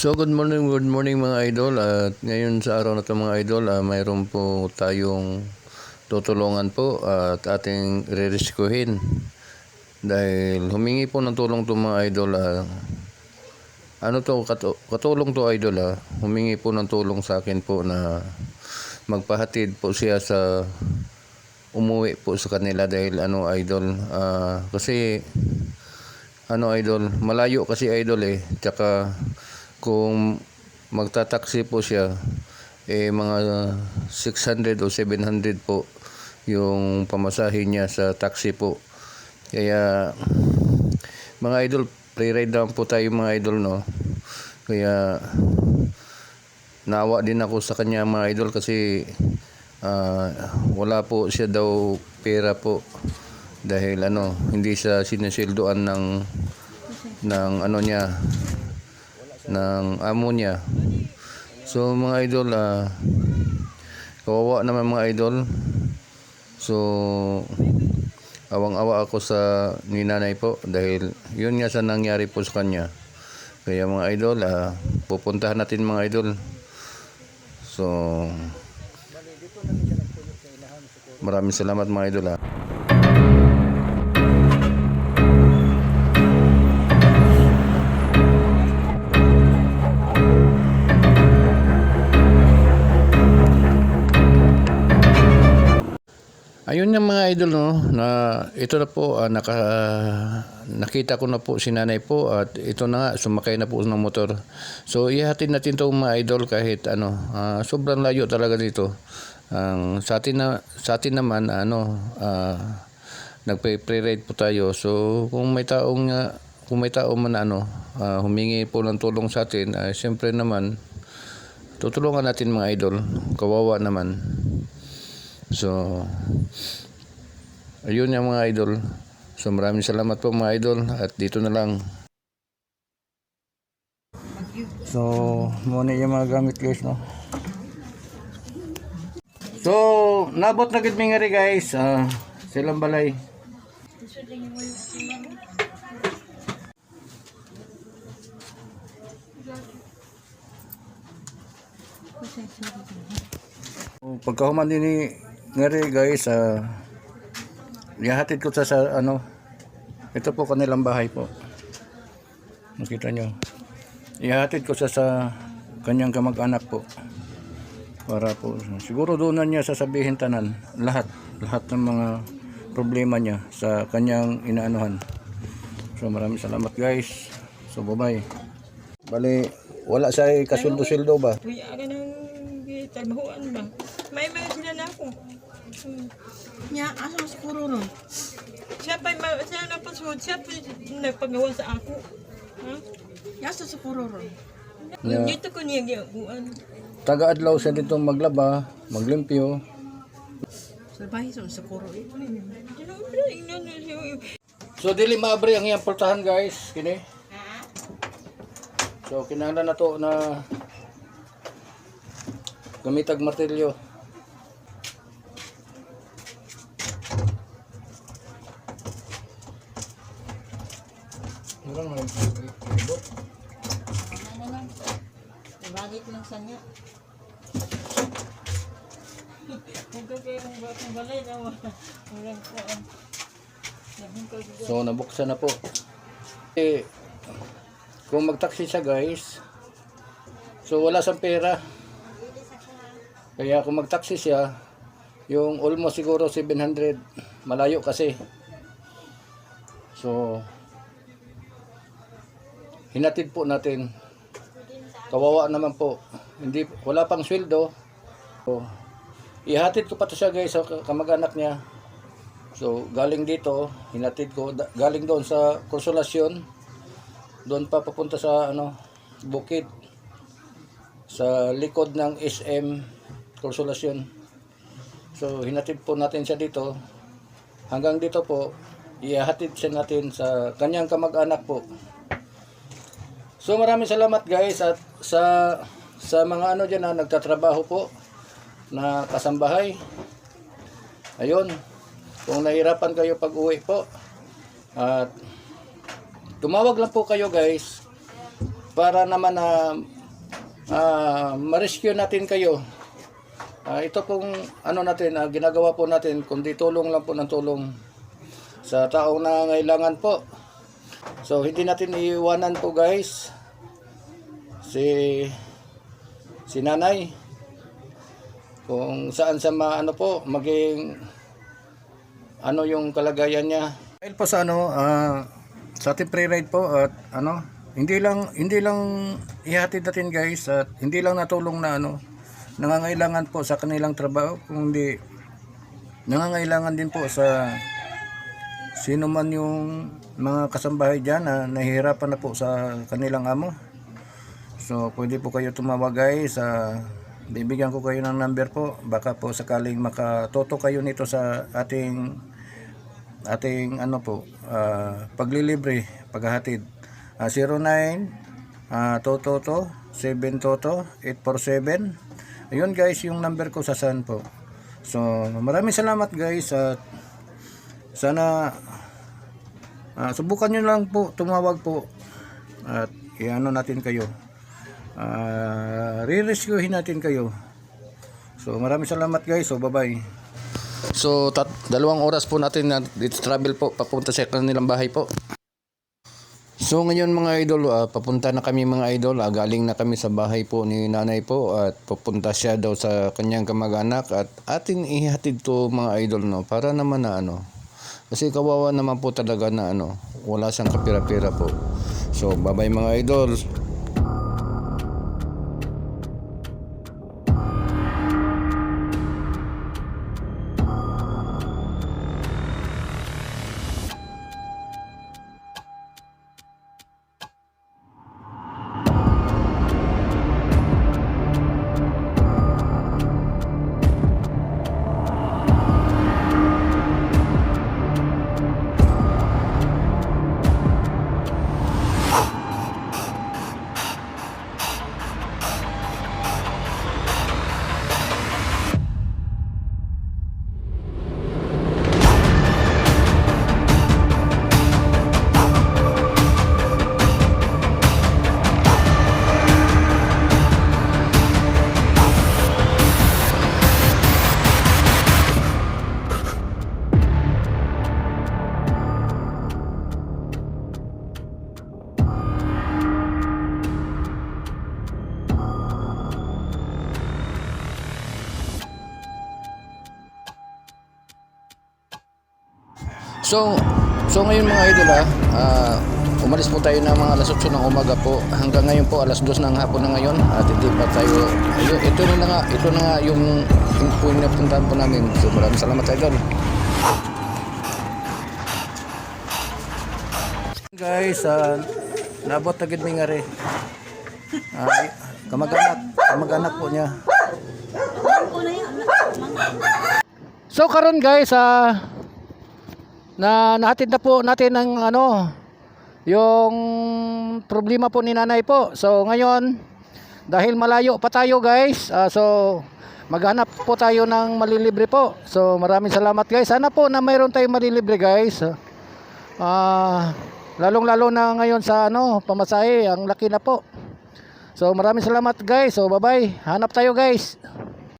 So good morning, good morning mga idol. At ngayon sa araw na ito mga idol ah, mayroon po tayong tutulungan po at ating re-rescuehin. Dahil humingi po ng tulong to mga idol ah, ano to? Katu- katulong to idol ah, humingi po ng tulong sa akin po na magpahatid po siya sa umuwi po sa kanila dahil ano idol ah, kasi ano idol, malayo kasi idol eh. Tsaka kung magtataksi po siya, eh mga 600 o 700 po yung pamasahe niya sa taxi po. Kaya mga idol, pre-ride lang po tayo mga idol no. Kaya naawa din ako sa kanya mga idol kasi ah, wala po siya daw pera po dahil ano hindi siya sinisildoan ng ng ano niya ng amo niya so mga idol ah kawawa naman mga idol. So awang-awa ako sa ninanay po dahil yun nga sa nangyari po sa kanya. Kaya mga idol ah, pupuntahan natin mga idol. So maraming salamat mga idol ah. Na ito na po ah, naka nakita ko na po si nanay po at ito na nga sumakay na po ng motor. So ihatid natin to mga idol kahit ano ah, sobrang layo talaga dito. Ang sa atin na sa atin naman ano ah, nagpe-pre-ride po tayo. So kung may taong ah, kung may tao man ano ah, humingi po ng tulong sa atin, ay siyempre naman tutulungan natin mga idol. Kawawa naman. So, ayun yung mga idol. So, maraming salamat po mga idol at dito na lang. So, muna yung mga gamit guys, no? So, nabot na gid mi nga rin, guys. Ah, silang balay. So, pagkahuman din ni ngari guys, ah ihahatid ko sa, sa ano, ito po kanilang bahay po. Nakita nyo. Ihahatid ko sa sa kanyang kamag-anak po. Para po, siguro doon na niya sasabihin tanan, lahat, lahat ng mga problema niya sa kanyang inaanuhan. So maraming salamat guys. So bye-bye. Bali, wala sa kasuldo-sildo ba? Kuya ka ng trabahoan ba? May mga sila na ako. Nya, asa si Kururo? Siya pa, ma- siya na pa siya pa nagpagawa sa ako. Ha? Yasa si Kururo. Yeah. Dito ko niya ginaguan. Taga-adlaw siya dito maglaba, maglimpyo. Sa bahay sa na siya. So dili maabre ang iyang pultahan guys, kini. So kinahanglan na to na gamitag martilyo. Murang man ibo. Ibagit lang sa niya. Kung ka kayo ng batang balay na walang kuan. Naging ko So nabuksan na po. Eh, kung magtaksi siya guys, so wala siyang pera. Kaya kung magtaksi siya, yung almost siguro 700, malayo kasi. So, hinatid po natin. Kawawa naman po. Hindi, wala pang sweldo. So, ihatid ko pa to siya guys sa kamag-anak niya. So, galing dito, hinatid ko, galing doon sa konsolasyon, doon pa papunta sa ano, bukid, sa likod ng SM konsolasyon. So, hinatid po natin siya dito. Hanggang dito po, ihahatid siya natin sa kanyang kamag-anak po. So, maraming salamat guys at sa sa mga ano dyan na nagtatrabaho po na kasambahay. Ayun, kung nahirapan kayo pag uwi po, at tumawag lang po kayo guys para naman na ah, ma-rescue natin kayo. Ah, ito pong ano natin, ah, ginagawa po natin, kundi tulong lang po ng tulong sa taong nangailangan po. So, hindi natin iiwanan po guys si si nanay kung saan sa maano po maging ano yung kalagayan niya. Dahil po sa ano, ah, sa ating pre-ride po at ano, hindi lang hindi lang ihatid natin guys at hindi lang natulong na ano, nangangailangan po sa kanilang trabaho kundi nangangailangan din po sa sino man yung mga kasambahay dyan na nahihirapan na po sa kanilang amo. So, pwede po kayo tumawag guys. sa bibigyan ko kayo ng number po. Baka po sakaling makatoto kayo nito sa ating ating ano po, ah, paglilibre, paghahatid. Ah, 09 ah, Tototo 7 Toto 847. Ayun guys, yung number ko sa saan po. So, maraming salamat guys at sana ah, subukan nyo lang po, tumawag po at iano natin kayo. Ah, re-rescuehin natin kayo. So, maraming salamat guys. So, bye-bye. So, tat dalawang oras po natin na travel po papunta sa kanilang bahay po. So ngayon mga idol, ah, papunta na kami mga idol, ah, galing na kami sa bahay po ni nanay po at papunta siya daw sa kanyang kamag-anak at atin ihatid to mga idol no para naman na ano. Kasi kawawa naman po talaga na ano, wala siyang kapira-pira po. So bye-bye mga idol. So, so ngayon mga idol ah, ah, umalis po tayo ng mga alas 8 ng umaga po. Hanggang ngayon po alas 2 ng hapon na ngayon at hindi pa tayo ayun, ito na nga, ito na nga yung yung po yung napuntahan po namin. So maraming salamat idol. Guys, ah, nabot na gid mi nga re. Ah, kamag-anak, kamag-anak po niya. So karon guys, ah na nahatid na po natin ang ano yung problema po ni nanay po. So ngayon dahil malayo pa tayo guys, ah, so maghanap po tayo ng malilibre po. So maraming salamat guys. Sana po na mayroon tayong malilibre guys. Ah, lalong-lalo na ngayon sa ano, pamasahe, ang laki na po. So maraming salamat guys. So bye-bye. Hanap tayo guys.